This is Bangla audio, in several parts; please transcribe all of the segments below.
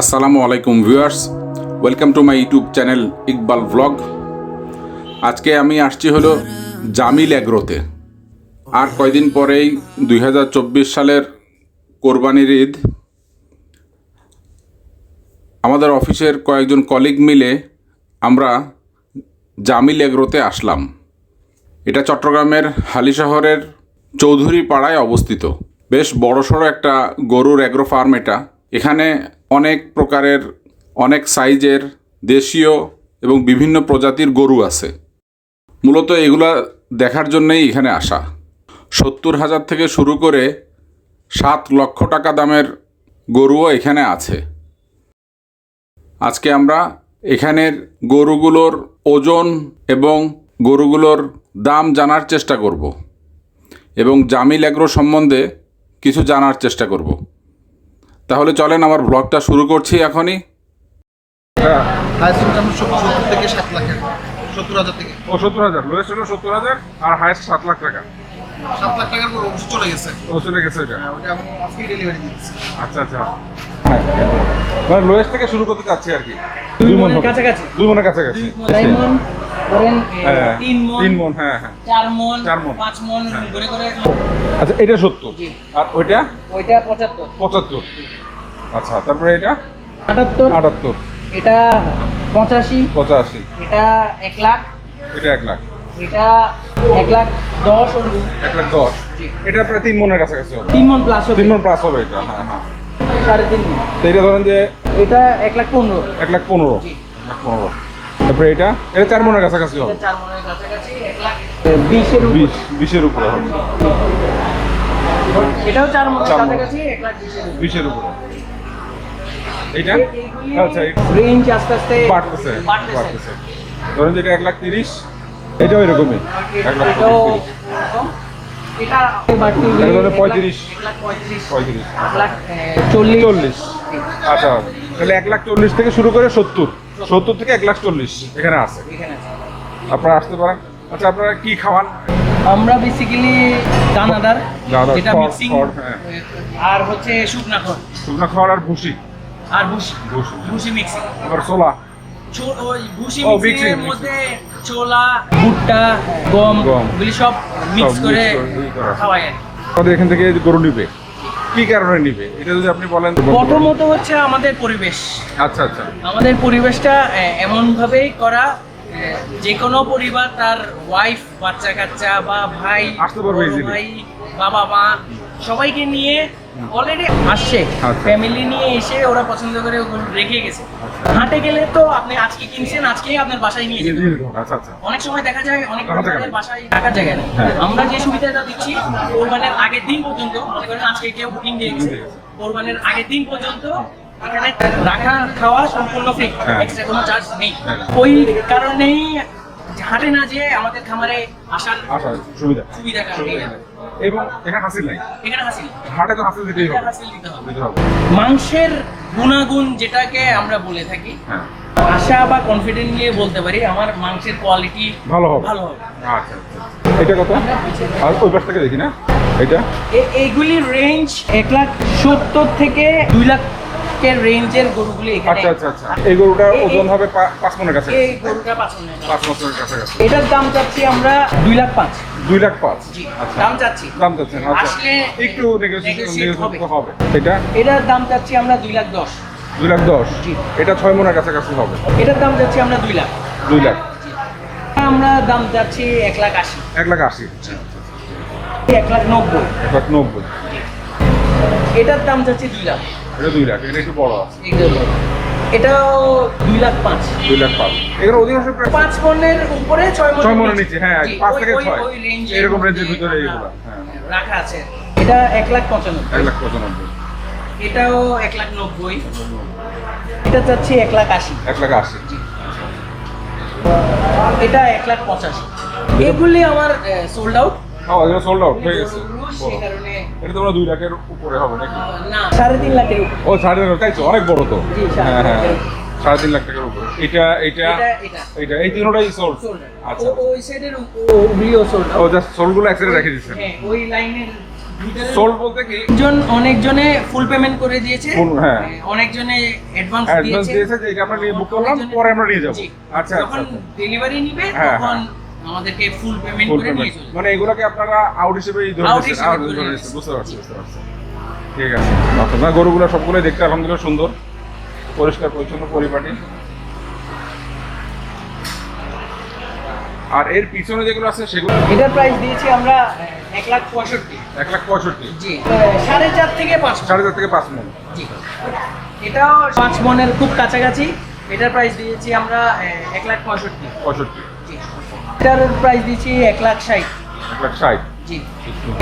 আসসালামু আলাইকুম viewers, welcome to my YouTube channel Iqbal blog. আজকে আমি আসছি হলো জামিল এগ্রোতে। আর কয়দিন পরেই দুই হাজার চব্বিশ সালের কোরবানির ঈদ। আমাদের অফিসের কয়েকজন কলিগ মিলে আমরা জামিল এগ্রোতে আসলাম। এটা চট্টগ্রামের হালি শহরের চৌধুরী পাড়ায় অবস্থিত। বেশ বড়সড় একটা গরুর অ্যাগ্রো ফার্ম এটা। এখানে অনেক প্রকারের, অনেক সাইজের দেশীয় এবং বিভিন্ন প্রজাতির গরু আছে। মূলত এগুলা দেখার জন্যই এখানে আসা। সত্তর হাজার থেকে শুরু করে সাত লক্ষ টাকা দামের গরুও এখানে আছে। আজকে আমরা এখানের গরুগুলোর ওজন এবং গরুগুলোর দাম জানার চেষ্টা করব। এবং জামিল অ্যাগ্রো সম্বন্ধে কিছু জানার চেষ্টা করব। তাহলে চলেন আমার ব্লগটা শুরু করছি এখনই। থেকে সাত লাখের সত্তর হাজার থেকে। ও সত্তর হাজার। লোয়েস্ট হলো সত্তর হাজার আর হাইস্ট সাত লাখ টাকা। সাত লাখ টাকার চলে গেছে। ও চলে গেছে এটা? হ্যাঁ, ওটা আমি আজকে ডেলিভারি দিচ্ছি। আচ্ছা আচ্ছা। মানে লোয়েস্ট থেকে শুরু করতে চাচ্ছি আর কি। দুই মন হবে। কাছাকাছি। দুই মনের কাছাকাছি। ডায়মন্ড ধরেন হ্যাঁ তিন মন তিন মন হ্যাঁ হ্যাঁ। চার মন চার মণ। পাঁচ মন হ্যাঁ। করে করে আচ্ছা এটা সত্তর। আর ওইটা? ওইটা পঁচাত্তর। পঁচাত্তর। আচ্ছা তারপরে এটা? আটাত্তর। আটাত্তর। এটা পঁচাশি। পঁচাশি। এটা এক লাখ। এটা এক লাখ। এটা এক লাখ দশ। এক লাখ দশ। এটা প্রায় তিন মনের কাছাকাছি হবে। তিন মন প্লাস হবে। তিন মন প্লাস হবে এটা হ্যাঁ হ্যাঁ। সাড়ে তিন মন। তো এটা ধরেন যে এটা এক লাখ পনেরো। এক লাখ পনেরো। এক লাখ পনেরো। তারপরে এটা? এটা চার মনের কাছাকাছি হবে। এটা চার মনের কাছাকাছি এক লাখ। বিশের বিশ বিশের উপরে হবে। এটাও চার মনের কাছাকাছি বিশের উপর। উপরে। এইটা? আচ্ছা এই রেঞ্জ আস্তে আস্তে বাড়তেছে বাড়তেছে। ধরেন যেটা এক লাখ তিরিশ এটাও এরকমই এক লাখ। এটা এটা পঁয়ত্রিশ। পঁয়ত্রিশ। চল্লিশ। আচ্ছা তাহলে এক লাখ চল্লিশ থেকে শুরু করে সত্তর। সত্তর থেকে এক লাখ চল্লিশ এখানে আছে। আপনারা আসতে পারেন। আচ্ছা আপনারা কি খাওয়ান? আমরা বেসিক্যালি দানাদার যেটা মিক্সিং হ্যাঁ। আর হচ্ছে শুকনা খড়। শুকনো খাওয়ার আর ভুসি। আর ভুসি। ভুসি মিক্সিং আবার ছোলা। ভুসি মিক্সিং। মধ্যে ছোলা ভুট্টা গম গম। সব মিক্স করে। আমাদের এখান থেকে গরু নিবে। কি কারণে নিবে? এটা যদি আপনি বলেন প্রথমত হচ্ছে আমাদের পরিবেশ। আচ্ছা আচ্ছা। আমাদের পরিবেশটা এমন ভাবেই করা যে কোনো পরিবার তার ওয়াইফ বাচ্চা কাচ্চা বা ভাই আসতে পারবে ভাই বাবা মা সবাইকে নিয়ে অলরেডি আসছে। আচ্ছা। ফ্যামিলি নিয়ে এসে ওরা পছন্দ করে রেখে গেছে। হাটে গেলে তো আপনি আজকে কিনছেন আজকেই আপনার বাসায় নিয়ে যাবেন আচ্ছা আচ্ছা। অনেক সময় দেখা যায় অনেক জায়গা বাসায় থাকার জায়গা নেই। হ্যাঁ। আমরা যে সুবিধাটা দিচ্ছি কোরবানের আগের দিন পর্যন্ত মনে করেন আজকে কেউ বুকিং দিয়ে গেছে কোরবানের আগের দিন পর্যন্ত এখানে রাখা খাওয়া সম্পূর্ণ ফ্রি হ্যাঁ। এক্সট্রা কোনো চার্জ নেই। হ্যাঁ। ওই কারণেই হাটে না যেয়ে আমাদের খামারে আসার আচ্ছা সুবিধা। সুবিধাটা এবং এখানে হাসিল নাই। এখানে হাসিল হাটে তো হাসিল দিতেই হবে। হাসিল দিতে হবে। মাংসের গুণাগুণ যেটাকে আমরা বলে থাকি হ্যাঁ। আশা বা কনফিডেন্ট নিয়ে বলতে পারি আমার মাংসের কোয়ালিটি ভালো হবে। ভালো হবে। আচ্ছা আচ্ছা এটা কত? আর ওই পাশ থেকে দেখি না। এটা? এইগুলির রেঞ্জ এক লাখ সত্তর থেকে দুই লাখের রেঞ্জের গরুগুলি এখানে আচ্ছা আচ্ছা আচ্ছা। এই গরুটার ওজন হবে পা- পাঁচ মনের কাছে এই গরুটা পাঁচ মণ নেই। পাঁচ বছরের কাছাকাছি। এটার দাম চাচ্ছি আমরা দুই লাখ পাঁচ। দুই লাখ পাঁচ। জি আচ্ছা। দাম চাচ্ছি। দাম চাচ্ছেন আচ্ছা। আসলে একটু নেগোসিয়েশন হবে। এটা? এটার দাম চাচ্ছি আমরা দুই লাখ দশ। দুই লাখ দশ? জি। এটা ছয় মনের কাছাকাছি হবে। এটার দাম চাচ্ছি আমরা দুই লাখ। দুই লাখ। আমরা দাম চাচ্ছি এক লাখ আশি। এক লাখ আশি। এক লাখ নব্বই। এক লাখ নব্বই। এটার দাম চাচ্ছি দুই লাখ। এটা দুই লাখ এটা একটু বড় আছে। এটাও দুই লাখ পাঁচ। দুই লাখ পাঁচ। এগুলো অধিকাংশ পাঁচ মনের উপরে ছয় মনের ছয় মনের নিচে হ্যাঁ পাঁচ থেকে ছয়। ওই range এর এরকম রেঞ্জের ভিতরে রাখা আছে। এটা এক লাখ পঁচানব্বই। এক লাখ পঁচানব্বই। এটাও এক লাখ নব্বই। এটা চাচ্ছি এক লাখ আশি। এক লাখ আশি। এটা এক লাখ পঁচাশি। এগুলি আমার সোল্ড আউট ও এগুলো সোল্ড আউট হয়ে গেছে সেই বড়। কারণে এটা তোমরা দুই লাখের উপরে হবে নাকি? সাড়ে তিন লাখের ও সাড়ে তিন লাখ তাই তো? অনেক বড় তো। হ্যাঁ হ্যাঁ। সাড়ে তিন লাখ টাকার উপরে। এটা এটা এটা এটা। এটা এই তিনটাই সোল্ড সোল্ড আচ্ছা। ওই সাইডের ওগুলিও সোল্ড ও জাস্ট সোলগুলো এক সাইডে রেখে দিচ্ছেন হ্যাঁ ওই লাইনের সোল বলতে কি? জন অনেকজনে ফুল পেমেন্ট করে দিয়েছে। Full, হ্যাঁ। অনেকজনে অ্যাডভান্স অ্যাডভান্স দিয়েছে। দিয়েছে যে এটা আমরা নিয়ে বুক করলাম পরে আমরা নিয়ে যাব। আচ্ছা আচ্ছা যখন ডেলিভারি নিবে হ্যাঁ, তখন হ্যাঁ। আমাদেরকে ফুল পেমেন্ট করে নিয়ে চলে। মানে এগুলোকে আপনারা আউট হিসেবে বুঝতে পারছি বুঝতে পারছি। ঠিক আছে। আপনার গরুগুলো সবগুলোই দেখতে আলহামদুলিল্লাহ সুন্দর পরিষ্কার পরিচ্ছন্ন পরিপাটি। আর এর পিছনে যেগুলো আছে সেগুলো এটার প্রাইস দিয়েছি আমরা এক লাখ পঁয়ষট্টি। এক লাখ পঁয়ষট্টি। জি। সাড়ে চার থেকে পাঁচ সাড়ে চার থেকে পাঁচ মন। জি। এটাও পাঁচ মনের খুব কাছাকাছি। এটার প্রাইস দিয়েছি আমরা এক লাখ পঁয়ষট্টি। পঁয়ষট্টি। এটার প্রাইস দিয়েছি এক লাখ ষাট এক লাখ ষাট জি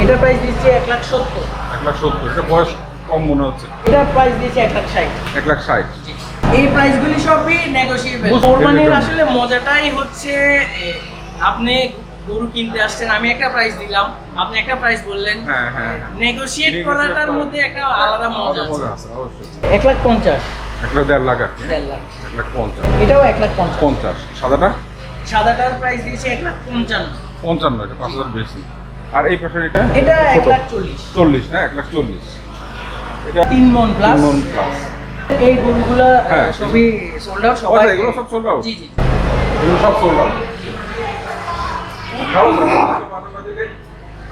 এটার প্রাইস দিয়েছি এক লাখ সত্তর এক লাখ সত্তর এটা বয়স কম মনে হচ্ছে এটার প্রাইস দিয়েছি এক লাখ ষাট এক লাখ ষাট এই প্রাইসগুলি সবই নেগোশিয়েবল বুঝতে কোরবানির আসলে মজাটাই হচ্ছে আপনি গরু কিনতে আসছেন আমি একটা প্রাইস দিলাম আপনি একটা প্রাইস বললেন হ্যাঁ হ্যাঁ নেগোশিয়েট Negotiate করাটার মধ্যে একটা আলাদা মজা আছে এক লাখ পঞ্চাশ এক লাখ দেড় লাখ দেড় লাখ এক লাখ পঞ্চাশ এটাও এক লাখ পঞ্চাশ সাদাটা সাদাটার প্রাইস দিয়েছি এক লাখ পঞ্চান্ন। পঞ্চান্ন এটা পাঁচ হাজার বেশি। আর এই পাশে এটা? এটা এক লাখ চল্লিশ। চল্লিশ হ্যাঁ এক লাখ চল্লিশ। এটা তিন মন প্লাস মন প্লাস এই গরুগুলো হ্যাঁ। সবই সোল্ড আউট সবাই এগুলো সব sold out? জি জি। এগুলো সব সোল্ড আউট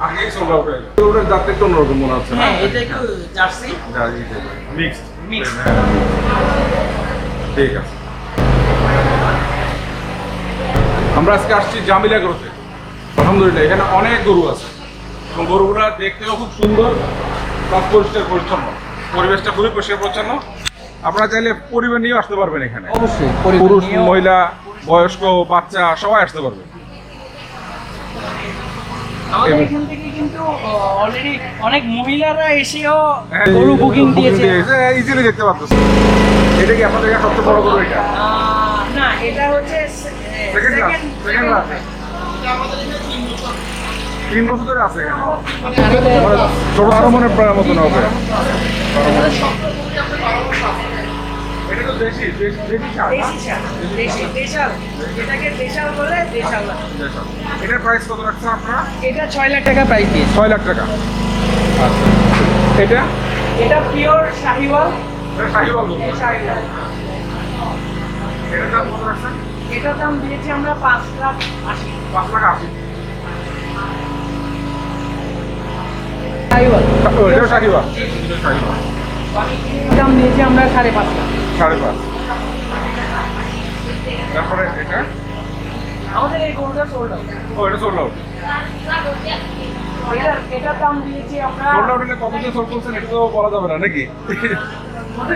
আগেই সোল্ড আউট হয়ে গেছে ওটার জাতটা একটু অন্যরকম মনে হচ্ছে হ্যাঁ এটা একটু জার্সি। Mixed Mixed. ঠিক আছে। আমরা আজকে আসছি জামিলা গ্রোতে আলহামদুলিল্লাহ এখানে অনেক গরু আছে। এবং গরুগুলো দেখতেও খুব সুন্দর প্লাস পরিষ্কার পরিচ্ছন্ন। পরিবেশটা খুবই পরিষ্কার পরিচ্ছন্ন। আপনারা চাইলে পরিবার নিয়েও আসতে পারবেন এখানে। অবশ্যই পুরুষ মহিলা বয়স্ক বাচ্চা সবাই আসতে পারবে। আমাদের এখান থেকে কিন্তু অলরেডি অনেক মহিলারা এসেও হ্যাঁ, গরু বুকিং দিয়েছে। ইজিলি দেখতে এটা কি আপনাদের সবচেয়ে বড় গরু এটা? না এটা হচ্ছে। তিন বছর ধরে আছে মানে ছোট আরও মনে প্রায় মতন হবে। এটা তো দেশি দেশি দেশি দেশি দেশাল। এটাকে দেশাল বলে দেশাল। এটার প্রাইস কত রাখছেন আপনারা? এটা ছয় লাখ টাকা প্রাইস দিয়েছে। ছয় লাখ টাকা। আচ্ছা। এটা? এটা পিওর শাহিওয়াল। শাহিওয়াল। শাহিওয়াল। এটার দাম কত রাখছেন? দাম দিয়েছি আমরা পাঁচ লাখ আশি। পাঁচ লাখ আশি। শাহিওয়াল ও, এটাও শাহিওয়াল এটাও শাহিওয়াল দাম দিয়েছি আমরা সাড়ে পাঁচ লাখ। সাড়ে পাঁচ। তারপরে এটা? আমাদের এই গরুটা সোল্ড আউট ও এটা সোল্ড আউট এটার এটার দাম দিয়েছি আমরা সোল্ড আউট হলে কত দিয়ে সোল্ড করছেন? এটা তো বলা যাবে না নাকি?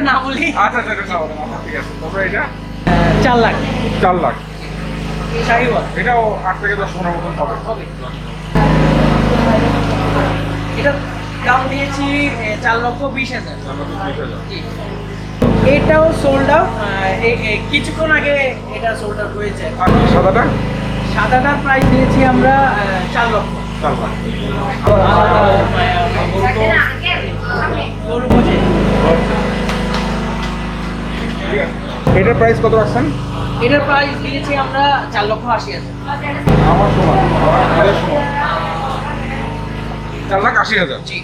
না বলি। আচ্ছা আচ্ছা এটা আচ্ছা ঠিক আছে। তারপরে এটা? চার লাখ। চার লাখ। এটাও আট থেকে দশ পনেরো মতন হবে। এটার দাম দিয়েছি চার লক্ষ বিশ হাজার। এটাও সোল্ড আউট কিছুক্ষণ আগে এটা সোল্ড আউট হয়েছে। সাদাটা? সাদাটার প্রাইস দিয়েছি আমরা চার লক্ষ। চার লাখ। গরু বুঝে। ঠিক আছে। এটার প্রাইস কত রাখছেন? এটার প্রাইস দিয়েছি আমরা চার লক্ষ আশি হাজার। আমার সমান আমাদের সমান চার লাখ আশি হাজার? জি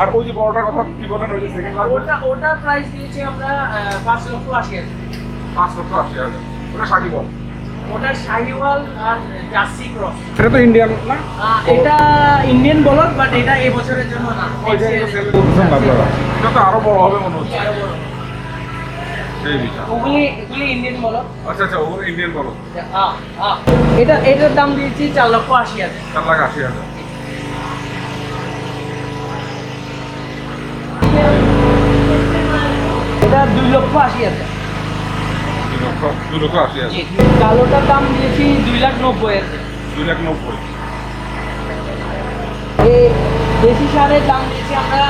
আর ওই যে বড়টার কথা কি বলেন ওই যে সেকেন্ড ওটা ওটার প্রাইস দিয়েছি আমরা পাঁচ লক্ষ আশি হাজার। পাঁচ লক্ষ আশি হাজার। ওটা শাড়ি বল ওটা শাহিওয়াল আর জার্সি ক্রস। এটা তো ইন্ডিয়ান না? এটা ইন্ডিয়ান বলক বাট এটা এই বছরের জন্য না। এটা তো আরও বড় হবে মনে হচ্ছে। আরও বড়। আচ্ছা আচ্ছা ওগুলো ইন্ডিয়ান বলো। আহ। এটা এটার দাম দিয়েছি চার লক্ষ আশি হাজার। চার লাখ আশি হাজার। এটা দুই লক্ষ আশি হাজার। দুই লক্ষ আশি হাজার। কালোটার দাম দিয়েছি দুই লাখ নব্বই হাজার। দুই লাখ নব্বই। দেশি সারের দাম দিয়েছি আমরা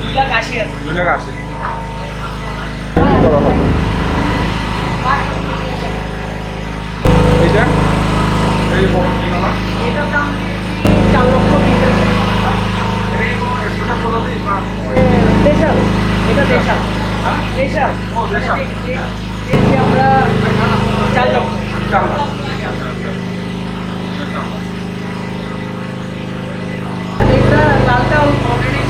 দুই লাখ আশি হাজার। দুই লাখ আশি। এইটা? এই বড় কিনা না এটার দাম দিয়েছি চার লক্ষ বিশ হাজার এটা কি কোনো extra প্রজাতি দেশাল। এটা দেশাল দেশাল। দিয়েছি আমরা চার লক্ষ চার লাখ। এটা লালটা already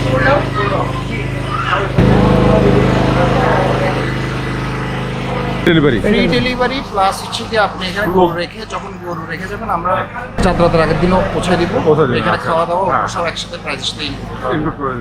delivery free delivery plus হচ্ছে যে আপনি এখানে গরু রেখে যখন গরু রেখে যাবেন আমরা চার রাতের আগের দিনও পৌঁছে দিব এখানে আচ্ছা। খাওয়া দাওয়া হ্যাঁ। সব একসাথে প্রাইসের সাথে করা। ইনক্লুড করে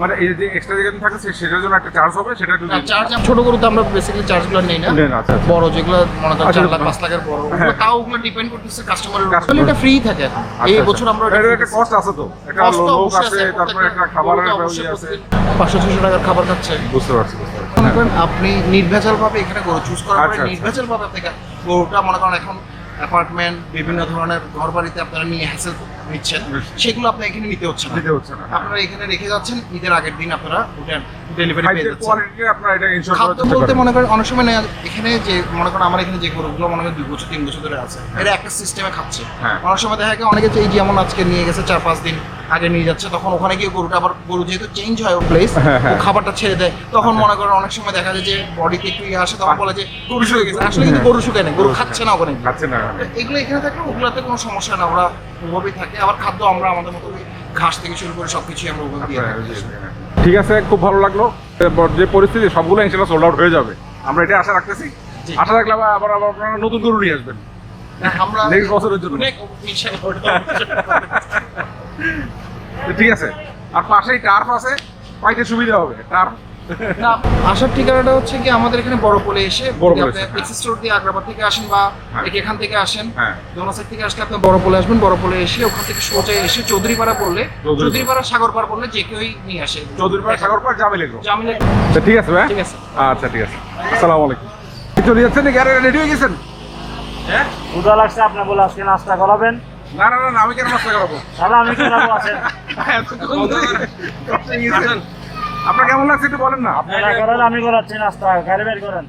মানে এই যে এক্সট্রা যেখানে থাকে সেটার জন্য একটা চার্জ হবে সেটা চার্জ ছোট গরুতে আমরা বেসিক্যালি চার্জগুলো নেই না আচ্ছা, আচ্ছা। বড় যেগুলো মনে করেন চার লাখ। পাঁচ লাখের বড় হ্যাঁ। তাও ওগুলো ডিপেন্ড করতেছে কাস্টমারের উপর এটা ফ্রি থাকে এখন এই বছর আমরা। এটার একটা কস্ট আছে তো একটা লোক আছে তারপরে একটা খাবারের ইয়ে আছে প্রতিদিন পাঁচশো ছশো টাকার খাবার খাচ্ছে বুঝতে পারছি মনে করেন আপনি নির্ভেজাল ভাবে এখানে গরু চুজ করার আচ্ছা, পরে আচ্ছা। নির্ভেজাল ভাবে আপনি গরুটা মনে করেন এখন অ্যাপার্টমেন্ট বিভিন্ন ধরনের ঘর বাড়িতে আপনারা নিয়ে হ্যাসেল নিচ্ছেন সেগুলো আপনি এখানে নিতে হচ্ছে না। দিতে হচ্ছে না। আপনারা এখানে রেখে যাচ্ছেন ঈদের আগের দিন আপনারা ওটা ডেলিভারি পেয়ে যাচ্ছেন। আপনার এটা খাদ্য বলতে মনে করেন অনেক সময় এখানে যে মনে করেন আমার এখানে যে গরুগুলো মনে করেন দুই বছর তিন বছর ধরে আছে এটা একটা সিস্টেমে খাচ্ছে। হ্যাঁ। অনেক সময় দেখা যায় অনেকে এই যেমন আজকে নিয়ে গেছে চার পাঁচ দিন আগে নিয়ে যাচ্ছে তখন ওখানে গিয়ে গরুটা আবার গরু যেহেতু চেঞ্জ হয় ও প্লেস হ্যাঁ, হ্যাঁ। ও খাবারটা ছেড়ে দেয়। তখন মনে করেন অনেক সময় দেখা যায় যে বডিতে একটু ইয়ে আসে তখন বলে যে গরু শুয়ে গেছে। আসলে কিন্তু গরু শুকায় না গরু খাচ্ছে না ওখানে। খাচ্ছে না। এগুলো এখানে থাকলে ওগুলোতে কোনো সমস্যা না ওরা ওভাবেই থাকে। আবার খাদ্য আমরা আমাদের মতো ঘাস থেকে শুরু করে সবকিছুই আমরা ওভাবে দিয়ে ঠিক আছে খুব ভালো লাগল। যে পরিস্থিতি সবগুলো ইনশাল্লাহ সোল্ড আউট হয়ে যাবে। আমরা এটা আশা রাখতেছি। আশা রাখলে আবার আবার আপনারা নতুন গরু নিয়ে আসবেন। আমরা বছরের জন্য। তো ঠিক আছে। আর পাশেই টার্ফ আছে পাইতে সুবিধা হবে টার্ফ না, আসার ঠিকানাটা হচ্ছে কি আমাদের এখানে বড় পোলে এসে হ্যাঁ। এক্সিস রোড দিয়ে আগ্রাবাদ থেকে আসেন বা হ্যাঁ। এখান থেকে আসেন। হ্যাঁ। দোনো সাইড থেকে আসলে আপনি বড় পোলে আসবেন বড় পোলে এসে ওখান থেকে সোজা এসে চৌধুরীপাড়া পড়লে চৌধুরীপাড়া। সাগরপাড় পড়লে যে কেউই নিয়ে আসে। চৌধুরীপাড়া সাগরপাড় জামিল জামিলে আচ্ছা ঠিক আছে ভাই। ঠিক আছে। আচ্ছা ঠিক আছে। আসসালামু আলাইকুম। চলে যাচ্ছেন? নাকি রেডি হয়ে গেছেন? ক্ষুধা লাগছে আপনি বলে আজকে নাস্তা করাবেন। না না না না, আমি কেন নাস্তা করাবো? তাহলে আমি আছেন? আপনার কেমন লাগছে একটু বলেন না। আপনি করেন আমি করাচ্ছি নাস্তা। গাড়ি বের করেন।